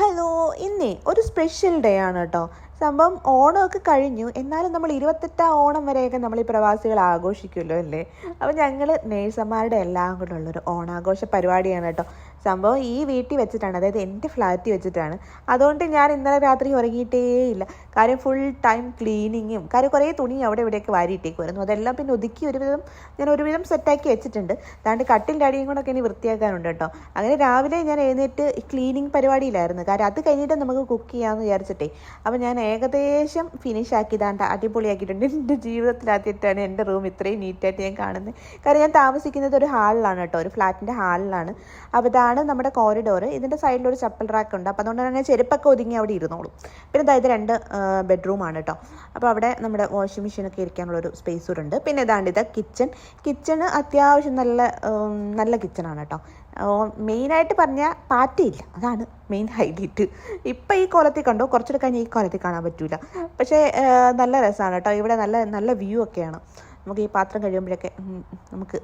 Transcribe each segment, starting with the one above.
Hello ഇന്നേ ഒരു special day ആണ് കേട്ടോ സംഭവം ഓണമൊക്കെ കഴിഞ്ഞു. എന്നാലും നമ്മൾ ഇരുപത്തെട്ടാം ഓണം വരെയൊക്കെ നമ്മൾ ഈ പ്രവാസികൾ ആഘോഷിക്കുമല്ലോ അല്ലേ? അപ്പോൾ ഞങ്ങൾ നേഴ്സന്മാരുടെ എല്ലാം കൂടെ ഉള്ളൊരു ഓണാഘോഷ പരിപാടിയാണ് കേട്ടോ. സംഭവം ഈ വീട്ടിൽ വെച്ചിട്ടാണ്. അതായത് എന്റെ ഫ്ലാറ്റിൽ വെച്ചിട്ടാണ്. അതുകൊണ്ട് ഞാൻ ഇന്നലെ രാത്രി ഉറങ്ങിയിട്ടേ ഇല്ല. കാര്യം ഫുൾ ടൈം ക്ലീനിങ്ങും കാര്യം കുറേ തുണി അവിടെ ഇവിടെയൊക്കെ വരുന്നു അതെല്ലാം പിന്നെ ഒതുക്കി ഒരുവിധം ഞാൻ ഒരുവിധം സെറ്റാക്കി വെച്ചിട്ടുണ്ട്. അതാണ്ട് കട്ടിന്റെ അടിയും കൂടെ ഇനി വൃത്തിയാക്കാനുണ്ട് കേട്ടോ. അങ്ങനെ രാവിലെ ഞാൻ എഴുന്നേറ്റ് ക്ലീനിങ് പരിപാടിയിലായിരുന്നു. കാര്യം അത് കഴിഞ്ഞിട്ട് നമുക്ക് കുക്ക് ചെയ്യാമെന്ന് വിചാരിച്ചിട്ടേ. അപ്പോൾ ഞാൻ ഏകദേശം ഫിനിഷ് ആക്കിയതാണ്ട്. അടിപൊളിയാക്കിയിട്ടുണ്ട്. എന്റെ ജീവിതത്തിലാദ്യമായിട്ടാണ് എന്റെ റൂം ഇത്രയും നീറ്റായിട്ട് ഞാൻ കാണുന്നത്. കാരണം ഞാൻ താമസിക്കുന്നത് ഒരു ഹാളിലാണ് കേട്ടോ. ഒരു ഫ്ലാറ്റിന്റെ ഹാളിലാണ് അപ്പോൾ ഇതാണ് നമ്മുടെ കോറിഡോർ ഇതിന്റെ സൈഡിൽ ഒരു ചപ്പൽ റാക്ക് ഉണ്ട്. അപ്പോൾ അതുകൊണ്ട് തന്നെ ചെരുപ്പൊക്കെ ഒതുങ്ങി അവിടെ ഇരുന്നോളും. പിന്നെ ഇത് രണ്ട് ബെഡ്റൂമാണ് കേട്ടോ. അപ്പോൾ അവിടെ നമ്മുടെ വാഷിംഗ് മെഷീനൊക്കെ ഇരിക്കാനുള്ള ഒരു സ്പേസ് ഉണ്ട്. പിന്നെ ഇതാണ്ട് ഇത് കിച്ചൺ കിച്ചണ് അത്യാവശ്യം നല്ല നല്ല കിച്ചണാണ് കേട്ടോ. മെയിനായിട്ട് പറഞ്ഞാൽ പാറ്റയില്ല. അതാണ് മെയിൻ ഹൈലൈറ്റ്. ഇപ്പം ഈ കോലത്തിൽ കണ്ടോ? കുറച്ചുകൂടെ കഴിഞ്ഞ് ഈ കോലത്തിൽ കാണാൻ പറ്റില്ല പക്ഷേ നല്ല രസമാണ് കേട്ടോ. ഇവിടെ നല്ല നല്ല വ്യൂ ഒക്കെയാണ്. നമുക്ക് ഈ പാത്രം കഴിയുമ്പോഴൊക്കെ നമുക്ക്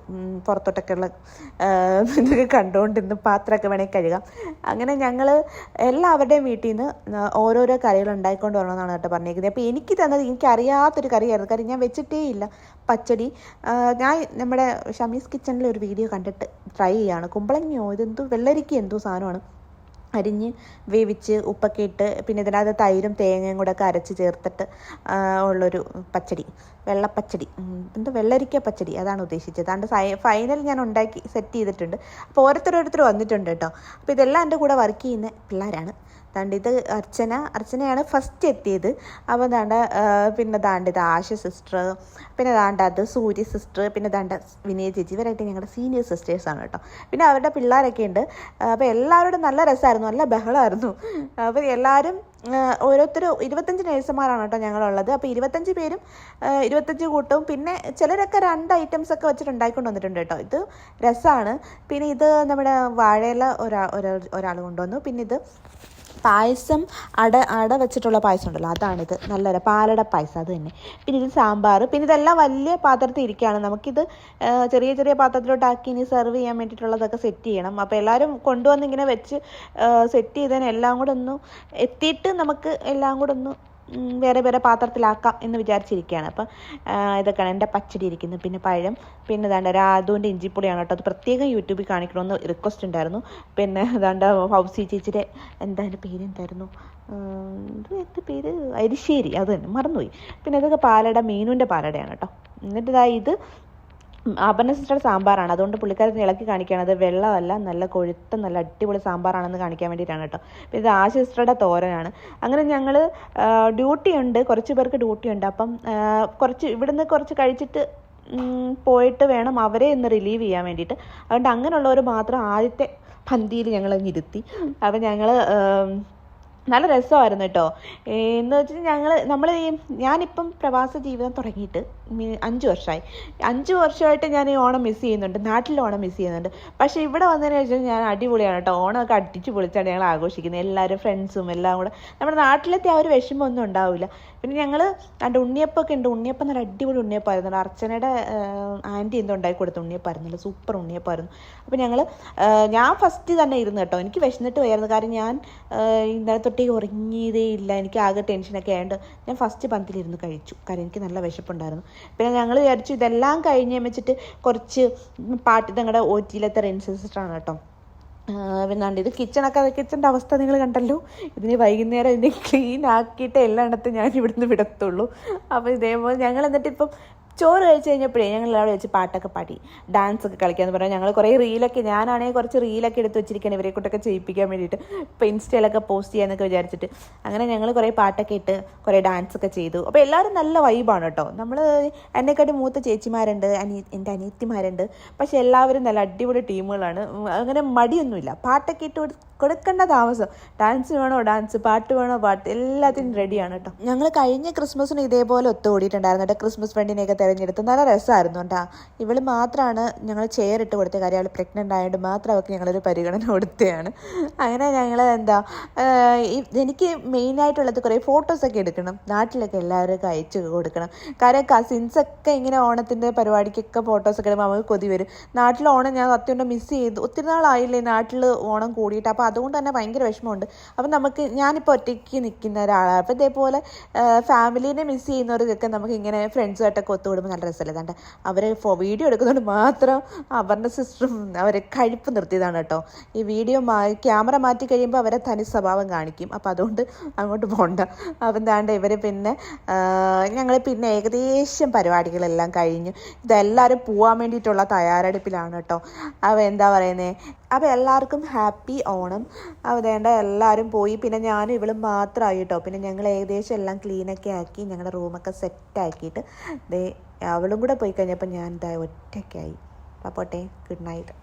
പുറത്തോട്ടൊക്കെയുള്ള ഇതൊക്കെ കണ്ടുകൊണ്ടിരുന്ന് പാത്രമൊക്കെ വേണമെങ്കിൽ കഴുകാം. അങ്ങനെ ഞങ്ങൾ എല്ലാവരുടെയും വീട്ടിൽ നിന്ന് ഓരോരോ കറികൾ ഉണ്ടായിക്കൊണ്ട് വരണമെന്നാണ് കേട്ടോ പറഞ്ഞിരിക്കുന്നത്. അപ്പോൾ എനിക്ക് തന്നത് എനിക്ക് അറിയാത്തൊരു കറിയായിരുന്നു. കാര്യം ഞാൻ വെച്ചിട്ടേ ഇല്ല പച്ചടി ഞാൻ നമ്മുടെ ഷമീസ് കിച്ചണിൽ ഒരു വീഡിയോ കണ്ടിട്ട് ട്രൈ ചെയ്യാണ്. കുമ്പളങ്ങിയോ ഇതെന്തോ വെള്ളരിക്ക എന്തോ സാധനമാണ്. അരിഞ്ഞ് വേവിച്ച് ഉപ്പൊക്കെ ഇട്ട് പിന്നെ ഇതിനകത്ത് തൈരും തേങ്ങയും കൂടെ ഒക്കെ അരച്ച് ചേർത്തിട്ട് ഉള്ളൊരു പച്ചടി വെള്ളപ്പച്ചടി എന്തോ വെള്ളരിക്ക പച്ചടി അതാണ് ഉദ്ദേശിച്ചത്. അതുകൊണ്ട് ഫൈനൽ ഞാൻ ഉണ്ടാക്കി സെറ്റ് ചെയ്തിട്ടുണ്ട്. അപ്പോൾ ഓരോരുത്തരോരുത്തർ വന്നിട്ടുണ്ട് കേട്ടോ. അപ്പോൾ ഇതെല്ലാം എന്റെ കൂടെ വർക്ക് ചെയ്യുന്ന പിള്ളേരാണ്. ദാണ്ട് ഇത് അർച്ചന അർച്ചനയാണ് ഫസ്റ്റ് എത്തിയത്. അപ്പോൾ ദാണ്ട പിന്നെ ദാണ്ട് ഇത് ആശ സിസ്റ്റർ പിന്നെ ദാണ്ട അത് സൂര്യ സിസ്റ്റർ പിന്നെ ദാണ്ട വിനയ ചേച്ചി. ഇവരായിട്ട് ഞങ്ങളുടെ സീനിയർ സിസ്റ്റേഴ്സാണ് കേട്ടോ. പിന്നെ അവരുടെ പിള്ളേരൊക്കെ ഉണ്ട് അപ്പോൾ എല്ലാവരോടും നല്ല രസമായിരുന്നു നല്ല ബഹളമായിരുന്നു അപ്പോൾ എല്ലാവരും ഓരോരുത്തർ ഇരുപത്തഞ്ച് നേഴ്സുമാരാണ് കേട്ടോ ഞങ്ങളുള്ളത്. അപ്പോൾ ഇരുപത്തഞ്ച് പേരും ഇരുപത്തഞ്ച് കൂട്ടവും പിന്നെ ചിലരൊക്കെ രണ്ട് ഐറ്റംസ് ഒക്കെ വെച്ചിട്ട് ഉണ്ടായിക്കൊണ്ട് വന്നിട്ടുണ്ട് കേട്ടോ. ഇത് രസമാണ് പിന്നെ ഇത് നമ്മുടെ വാഴയില ഒരാൾ ഒരാ- ഒരാൾ കൊണ്ടുവന്നു. പിന്നെ ഇത് പായസം അട അട വെച്ചിട്ടുള്ള പായസം ഉണ്ടല്ലോ അതാണിത്. നല്ലൊരു പാലട പായസം അത് തന്നെ. പിന്നെ ഇത് സാമ്പാർ പിന്നെ ഇതെല്ലാം വലിയ പാത്രത്തിൽ ഇരിക്കുകയാണ്. നമുക്കിത് ചെറിയ ചെറിയ പാത്രത്തിലോട്ടാക്കി ഇനി സെർവ് ചെയ്യാൻ വേണ്ടിയിട്ടുള്ളതൊക്കെ സെറ്റ് ചെയ്യണം. അപ്പോൾ എല്ലാവരും കൊണ്ടുവന്ന് ഇങ്ങനെ വെച്ച് സെറ്റ് ചെയ്തതിന് എല്ലാം കൂടെ ഒന്ന് എത്തിയിട്ട് നമുക്ക് എല്ലാം കൂടെ ഒന്ന് വേറെ വേറെ പാത്രത്തിലാക്കാം എന്ന് വിചാരിച്ചിരിക്കുകയാണ്. അപ്പം ഇതൊക്കെയാണ് എന്റെ പച്ചടി ഇരിക്കുന്നത് പിന്നെ പഴം പിന്നെ ഇതാണ്ട് രാധുവിന്റെ ഇഞ്ചിപ്പൊടിയാണ് കേട്ടോ. അത് പ്രത്യേകം യൂട്യൂബിൽ കാണിക്കണമെന്ന് റിക്വസ്റ്റ് ഉണ്ടായിരുന്നു. പിന്നെ ഇതാണ്ട് ഹൗസി ചേച്ചിയുടെ എന്താ എന്റെ പേരെന്തായിരുന്നു എന്ത് പേര് അരിശ്ശേരി. അത് തന്നെ മറന്നുപോയി. പിന്നെ ഇതൊക്കെ പാലട മീനുവിന്റെ പാലടയാണ് കേട്ടോ. എന്നിട്ട് ഇതാ ഇത് അപർണ സിസ്റ്റർ സാമ്പാറാണ്. അതുകൊണ്ട് പുള്ളിക്കാരത്തിന് ഇളക്കി കാണിക്കുകയാണ്. അത് വെള്ളമല്ല നല്ല കൊഴുത്ത നല്ല അടിപൊളി സാമ്പാറാണെന്ന് കാണിക്കാൻ വേണ്ടിയിട്ടാണ് കേട്ടോ. പിന്നെ ഇത് ആ സിസ്റ്ററുടെ തോരനാണ്. അങ്ങനെ ഞങ്ങൾ ഡ്യൂട്ടി ഉണ്ട്. കുറച്ച് പേർക്ക് ഡ്യൂട്ടി ഉണ്ട്. അപ്പം കുറച്ച് ഇവിടുന്ന് കുറച്ച് കഴിച്ചിട്ട് പോയിട്ട് വേണം അവരെ ഇന്ന് റിലീവ് ചെയ്യാൻ വേണ്ടിയിട്ട്. അതുകൊണ്ട് അങ്ങനെയുള്ളവർ മാത്രം ആദ്യത്തെ പന്തിയിൽ ഞങ്ങൾ ഇരുത്തി. അപ്പം ഞങ്ങൾ നല്ല രസമായിരുന്നു കേട്ടോ. എന്ന് വെച്ചാൽ ഞങ്ങൾ നമ്മൾ ഈ ഞാനിപ്പം പ്രവാസ ജീവിതം തുടങ്ങിയിട്ട് അഞ്ച് വർഷമായി അഞ്ച് വർഷമായിട്ട് ഞാൻ ഈ ഓണം മിസ് ചെയ്യുന്നുണ്ട്. നാട്ടിൽ ഓണം മിസ് ചെയ്യുന്നുണ്ട്. പക്ഷേ ഇവിടെ വന്നതിന് ശേഷം ഞാൻ അടിപൊളിയാണ് കേട്ടോ. ഓണമൊക്കെ അടിച്ച് പൊളിച്ചാണ് ഞങ്ങൾ ആഘോഷിക്കുന്നത്. എല്ലാവരും ഫ്രണ്ട്സും എല്ലാം കൂടെ. നമ്മുടെ നാട്ടിലെത്തി ആ ഒരു വിഷമമൊന്നും ഉണ്ടാവില്ല. പിന്നെ ഞങ്ങൾ രണ്ട് ഉണ്ണിയപ്പൊക്കെ ഉണ്ട്. ഉണ്ണിയപ്പം നല്ല അടിപൊളി ഉണ്ണിയപ്പമായിരുന്നു അർച്ചനയുടെ ആന്റി എന്തോ ഉണ്ടാക്കി കൊടുത്ത ഉണ്ണിയപ്പമായിരുന്നല്ലോ സൂപ്പർ ഉണ്ണിയപ്പമായിരുന്നു അപ്പോൾ ഞങ്ങൾ ഞാൻ ഫസ്റ്റ് തന്നെ ഇരുന്ന് കേട്ടോ. എനിക്ക് വിശന്നിട്ട് പോയായിരുന്നു കാരണം ഞാൻ ഇന്നലെ തൊട്ടേ ഉറങ്ങിയതേ ഇല്ല. എനിക്ക് ആകെ ടെൻഷനൊക്കെ ആയതുകൊണ്ട് ഞാൻ ഫസ്റ്റ് പന്തിലിരുന്ന് കഴിച്ചു. കാരണം എനിക്ക് നല്ല വിശപ്പുണ്ടായിരുന്നു. പിന്നെ ഞങ്ങൾ വിചാരിച്ചു ഇതെല്ലാം കഴിഞ്ഞ് വെച്ചിട്ട് കുറച്ച് പാട്ട് ഞങ്ങളുടെ ഒ ടിയിലത്തെ റിൻസിസ്റ്ററാണ് കേട്ടോ. പിന്നാണ്ട് ഇത് കിച്ചണൊക്കെ കിച്ചന്റെ അവസ്ഥ നിങ്ങൾ കണ്ടല്ലോ? ഇതിന് വൈകുന്നേരം ഇതിനെ ക്ലീൻ ആക്കിയിട്ട് എല്ലായിടത്തും ഞാൻ ഇവിടുന്ന് വിടത്തുള്ളൂ. അപ്പോൾ ഇതേപോലെ ഞങ്ങൾ എന്നിട്ട് ഇപ്പം ചോറ് കഴിച്ച് കഴിഞ്ഞപ്പോഴേ ഞങ്ങൾ അവിടെ വെച്ച് പാട്ടൊക്കെ പാടി ഡാൻസ് ഒക്കെ കളിക്കാന്ന് പറഞ്ഞാൽ ഞങ്ങൾ കുറേ റീലൊക്കെ ഞാനാണെങ്കിൽ കുറച്ച് റീലൊക്കെ എടുത്ത് വെച്ചിരിക്കുകയാണ് ഇവരെ കൂട്ടൊക്കെ ചെയ്യിപ്പിക്കാൻ വേണ്ടിയിട്ട്. ഇപ്പോൾ ഇൻസ്റ്റയിലൊക്കെ പോസ്റ്റ് ചെയ്യാന്നൊക്കെ വിചാരിച്ചിട്ട്. അങ്ങനെ ഞങ്ങൾ കുറേ പാട്ടൊക്കെ ഇട്ട് കുറേ ഡാൻസ് ഒക്കെ ചെയ്തു. അപ്പോൾ എല്ലാവരും നല്ല വൈബാണ് കേട്ടോ. നമ്മൾ എന്നെക്കാട്ടി മൂത്ത ചേച്ചിമാരുണ്ട് അനി എന്റെ അനിയത്തിമാരുണ്ട്. പക്ഷെ എല്ലാവരും നല്ല അടിപൊളി ടീമുകളാണ്. അങ്ങനെ മടിയൊന്നുമില്ല. പാട്ടൊക്കെ ഇട്ട് കൊടു- കൊടുക്കേണ്ട താമസം. ഡാൻസ് വേണോ ഡാൻസ് പാട്ട് വേണോ പാട്ട് എല്ലാത്തിനും റെഡിയാണ് കേട്ടോ. ഞങ്ങൾ കഴിഞ്ഞ ക്രിസ്മസിന് ഇതേപോലെ ഒത്തുകൂടിയിട്ടുണ്ടായിരുന്നു കേട്ടോ. ക്രിസ്മസ് ഫ്രണ്ടിനെയൊക്കെ തിരഞ്ഞെടുത്ത്. നല്ല രസമായിരുന്നു കേട്ടോ. ഇവൾ മാത്രമാണ് ഞങ്ങൾ ചെയർ ഇട്ട് കൊടുത്ത കാര്യം അവൾ പ്രഗ്നന്റ് ആയതുകൊണ്ട് മാത്രം അവൾക്ക് ഞങ്ങളൊരു പരിഗണന കൊടുത്തതാണ്. അങ്ങനെ ഞങ്ങൾ എന്താ എനിക്ക് മെയിനായിട്ടുള്ളത് കുറേ ഫോട്ടോസൊക്കെ എടുക്കണം. നാട്ടിലൊക്കെ എല്ലാവർക്കും അയച്ചു കൊടുക്കണം. കാര്യം കസിൻസൊക്കെ ഇങ്ങനെ ഓണത്തിന്റെ പരിപാടിക്കൊക്കെ ഫോട്ടോസൊക്കെ ഇടുമ്പോൾ നമുക്ക് കൊതി വരും. നാട്ടിൽ ഓണം ഞാൻ സത്യം മിസ് ചെയ്തു. ഒത്തിരി നാളായില്ലേ നാട്ടിൽ ഓണം കൂടിയിട്ട്. അപ്പോൾ അതുകൊണ്ട് തന്നെ ഭയങ്കര വിഷമമുണ്ട്. അപ്പം നമുക്ക് ഞാനിപ്പോൾ ഒറ്റയ്ക്ക് നിൽക്കുന്ന ഒരാളാണ് അപ്പോൾ ഇതേപോലെ ഫാമിലീനെ മിസ് ചെയ്യുന്നവർക്കൊക്കെ നമുക്ക് ഇങ്ങനെ ഫ്രണ്ട്സുമായിട്ടൊക്കെ ഒത്തുകൂടുമ്പോൾ നല്ല രസമല്ലേ? അവർ വീഡിയോ എടുക്കുന്നതുകൊണ്ട് മാത്രം അവരുടെ സിസ്റ്ററും അവരെ കഴിപ്പ് നിർത്തിയതാണ് കേട്ടോ. ഈ വീഡിയോ ക്യാമറ മാറ്റി കഴിയുമ്പോൾ അവരെ തനി സ്വഭാവം കാണിക്കും. അപ്പോൾ അതുകൊണ്ട് അങ്ങോട്ട് പോകണ്ട അപ്പം എന്താണ്ട് ഇവർ പിന്നെ ഞങ്ങൾ പിന്നെ ഏകദേശം പരിപാടികളെല്ലാം കഴിഞ്ഞു. ഇതെല്ലാവരും പോകാൻ വേണ്ടിയിട്ടുള്ള തയ്യാറെടുപ്പിലാണ് കേട്ടോ. അപ്പോൾ എന്താ പറയുന്നത് അപ്പോൾ എല്ലാവർക്കും ഹാപ്പി ഓണം. അതേണ്ട എല്ലാവരും പോയി. പിന്നെ ഞാനും ഇവളും മാത്രമായി കേട്ടോ. പിന്നെ ഞങ്ങൾ ഏകദേശം എല്ലാം ക്ലീനൊക്കെ ആക്കി ഞങ്ങളുടെ റൂമൊക്കെ സെറ്റാക്കിയിട്ട് ദേ അവളും കൂടെ പോയി കഴിഞ്ഞപ്പോൾ ഞാൻ ഇതാ ഒറ്റയ്ക്കായി. അപ്പോൾ പോട്ടെ ഗുഡ് നൈറ്റ്